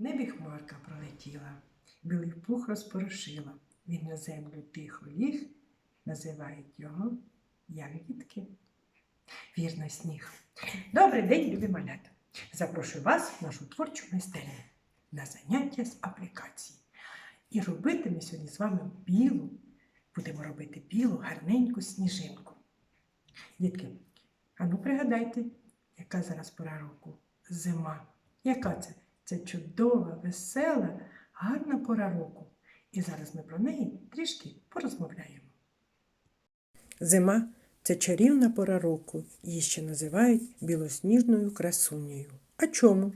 Небі хмарка пролетіла, білий пух розпорошила. Він на землю тихо ліг, називають його ягідки. Вірно, сніг. Добрий день, любі малята! Запрошую вас в нашу творчу майстерню на заняття з аплікації. І робити ми сьогодні з вами білу, будемо робити білу гарненьку сніжинку. Дітки, а ну пригадайте, яка зараз пора року? Зима. Яка це? Це чудова, весела, гарна пора року. І зараз ми про неї трішки порозмовляємо. Зима це чарівна пора року. Її ще називають білосніжною красунею. А чому?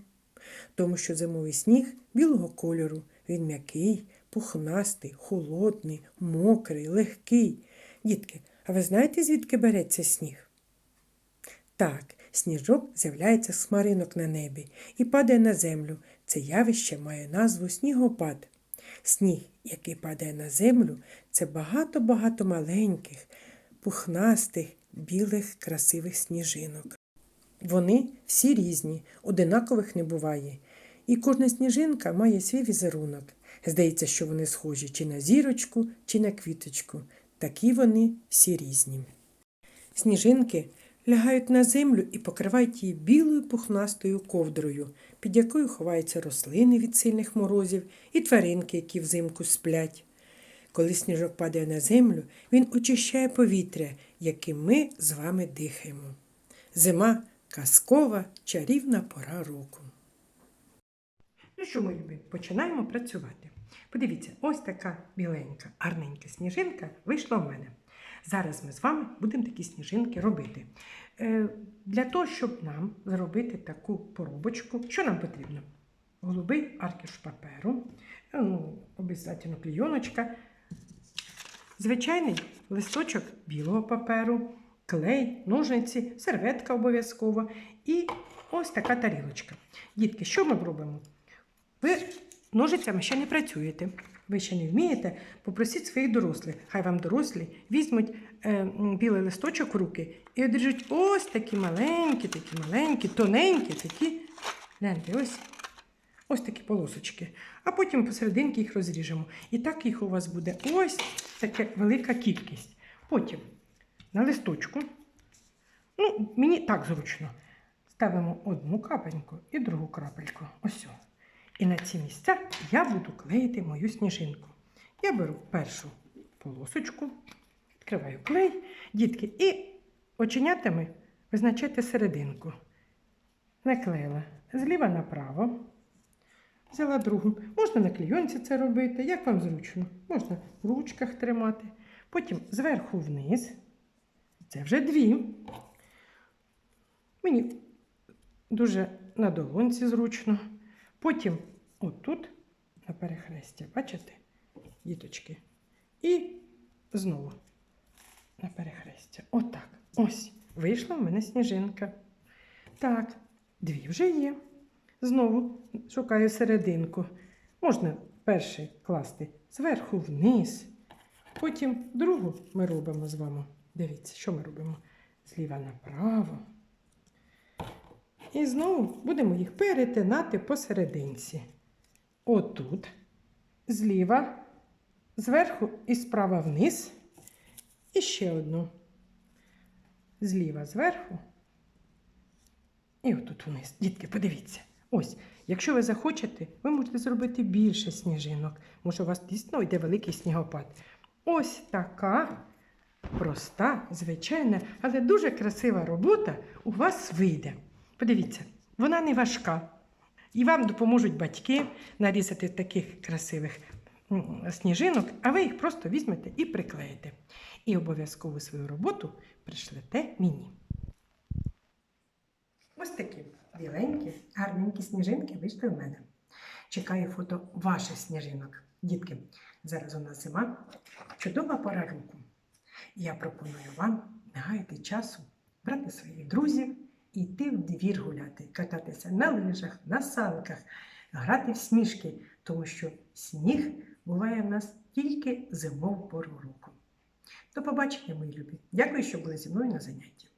Тому що зимовий сніг білого кольору, він м'який, пухнастий, холодний, мокрий, легкий. Дітки, а ви знаєте, звідки береться сніг? Так, сніжок з'являється з хмаринок на небі і падає на землю. Це явище має назву снігопад. Сніг, який падає на землю, це багато-багато маленьких, пухнастих, білих, красивих сніжинок. Вони всі різні, одинакових не буває. І кожна сніжинка має свій візерунок. Здається, що вони схожі чи на зірочку, чи на квіточку. Такі вони всі різні. Сніжинки лягають на землю і покривають її білою пухнастою ковдрою, під якою ховаються рослини від сильних морозів і тваринки, які взимку сплять. Коли сніжок падає на землю, він очищає повітря, яким ми з вами дихаємо. Зима казкова, чарівна пора року. Ну що, мої любі, починаємо працювати. Подивіться, ось така біленька, гарненька сніжинка вийшла в мене. Зараз ми з вами будемо такі сніжинки робити. Е, для того, щоб нам зробити таку поробочку, що нам потрібно? Голубий аркіш паперу, е, ну, обов'язково клійоночка, звичайний листочок білого паперу, клей, ножниці, серветка обов'язково і ось така тарілочка. Дітки, що ми робимо? Ви ножицями ще не працюєте. Ви ще не вмієте, попросіть своїх дорослих. Хай вам дорослі візьмуть е, білий листочок в руки і одержать ось такі маленькі, такі маленькі, тоненькі, такі ленти, ось, ось такі полосочки. А потім посерединки їх розріжемо. І так їх у вас буде ось така велика кількість. Потім на листочку, ну, мені так зручно, ставимо одну капельку і другу крапельку. Ось. І на ці місця я буду клеїти мою сніжинку. Я беру першу полосочку, відкриваю клей, дітки, і оченятами визначайте серединку. Наклеїла зліва направо. Взяла другу. Можна на клійонці це робити, як вам зручно. Можна в ручках тримати. Потім зверху вниз. Це вже дві. Мені дуже на долонці зручно. Потім отут на перехресті, бачите, діточки. І знову на перехрестя. Отак. Ось. Вийшла в мене сніжинка. Так, дві вже є. Знову шукаю серединку. Можна перший класти зверху вниз. Потім другу ми робимо з вами. Дивіться, що ми робимо? Зліва направо. І знову будемо їх перетинати посерединці. Отут, зліва, зверху і справа вниз. І ще одну. Зліва зверху. І отут вниз. Дітки, подивіться. Ось, якщо ви захочете, ви можете зробити більше сніжинок. Може, у вас дійсно йде великий снігопад. Ось така проста, звичайна, але дуже красива робота у вас вийде. Подивіться, вона не важка. І вам допоможуть батьки нарізати таких красивих сніжинок, а ви їх просто візьмете і приклеїте. І обов'язково свою роботу пришлете мені. Ось такі біленькі, гарненькі сніжинки вийшли в мене. Чекаю фото ваших сніжинок. Дітки, зараз у нас зима, чудова пора року. Я пропоную вам не гаяти часу, брати своїх друзів йти в двір гуляти, кататися на лижах, на санках, грати в сніжки, тому що сніг буває в нас тільки зимову пору року. До побачення, мої любі. Дякую, що були зі мною на занятті.